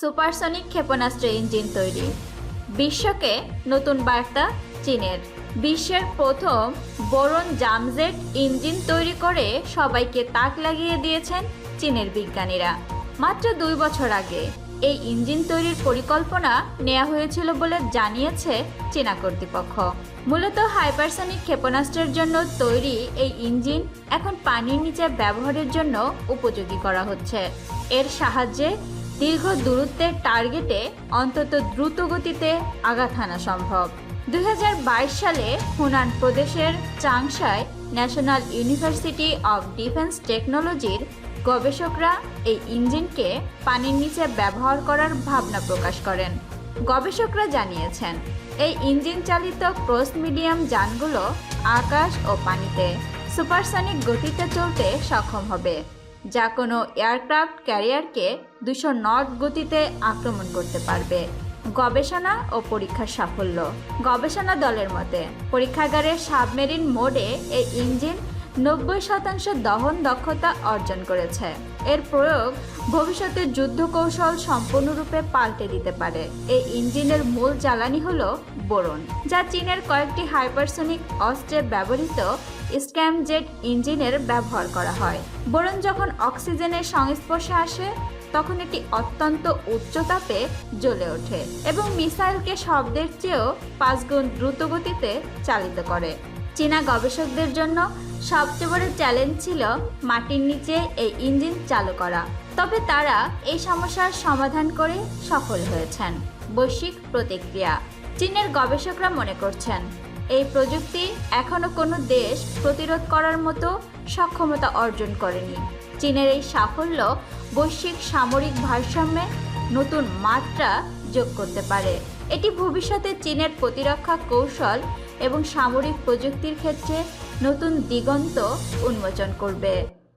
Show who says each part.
Speaker 1: Supersonic ক্ষেপণাস্ত্র engine তৈরি। বিশ্বকে নতুন বার্তা, চীনের। বিশ্বের প্রথম বরণ জামজেট ইঞ্জিন তৈরি করে সবাইকে তাক লাগিয়ে দিয়েছেন চীনের বিজ্ঞানীরা। মাত্র দুই বছর আগে এই ইঞ্জিন তৈরির পরিকল্পনা নেওয়া হয়েছিল বলে জানিয়েছে চীনা কর্তৃপক্ষ। মূলত হাইপারসনিক ক্ষেপণাস্ত্রের জন্য তৈরি এই ইঞ্জিন এখন পানির নিচে ব্যবহারের জন্য উপযোগী করা হচ্ছে। এর সাহায্যে দীর্ঘ দূরত্বের টার্গেটে অন্তত দ্রুত গতিতে আঘাত হানা সম্ভব। দুই হাজার বাইশ সালে হুনান প্রদেশের চাংশায় ন্যাশনাল ইউনিভার্সিটি অব ডিফেন্স টেকনোলজির গবেষকরা এই ইঞ্জিনকে পানির নিচে ব্যবহার করার ভাবনা প্রকাশ করেন। গবেষকরা জানিয়েছেন, এই ইঞ্জিন চালিত ক্রস মিডিয়াম যানগুলো আকাশ ও পানিতে সুপারসনিক গতিতে চলতে সক্ষম হবে। যা কোনো এয়ারক্রাফট ক্যারিয়ারকে দুশো নট গতিতে আক্রমণ করতে পারবে। গবেষণা ও পরীক্ষার সাফল্য। গবেষণা দলের মতে, পরীক্ষাগারের সাবমেরিন মোডে এই ইঞ্জিন নব্বই শতাংশ দহন দক্ষতা অর্জন করেছে। এর প্রয়োগ ভবিষ্যতে যুদ্ধ কৌশল সম্পূর্ণরূপে পাল্টে দিতে পারে। এই ইঞ্জিনের মূল জ্বালানি হল বোরন, যা চীনের কয়েকটি হাইপারসনিক অস্ত্রে ব্যবহৃত স্ক্যামজেট ইঞ্জিনের ব্যবহার করা হয়। বোরন যখন অক্সিজেনের সংস্পর্শে আসে, তখন এটি অত্যন্ত উচ্চ তাপে জ্বলে ওঠে এবং মিসাইলকে শব্দের চেয়েও পাঁচগুণ দ্রুত গতিতে চালিত করে। চীনা গবেষকদের জন্য সবচেয়ে বড় চ্যালেঞ্জ ছিল মাটির নিচে এই ইঞ্জিন চালু করা। তবে তারা এই সমস্যার সমাধান করে সফল হয়েছেন। বৈশ্বিক প্রতিক্রিয়া। চীনের গবেষকরা মনে করছেন এই প্রযুক্তি এখনও কোনো দেশ প্রতিরোধ করার মতো সক্ষমতা অর্জন করেনি। চীনের এই সাফল্য বৈশ্বিক সামরিক ভারসাম্যে নতুন মাত্রা যোগ করতে পারে। এটি ভবিষ্যতে চীনের প্রতিরক্ষা কৌশল এবং সামরিক প্রযুক্তির ক্ষেত্রে নতুন দিগন্ত উন্মোচন করবে।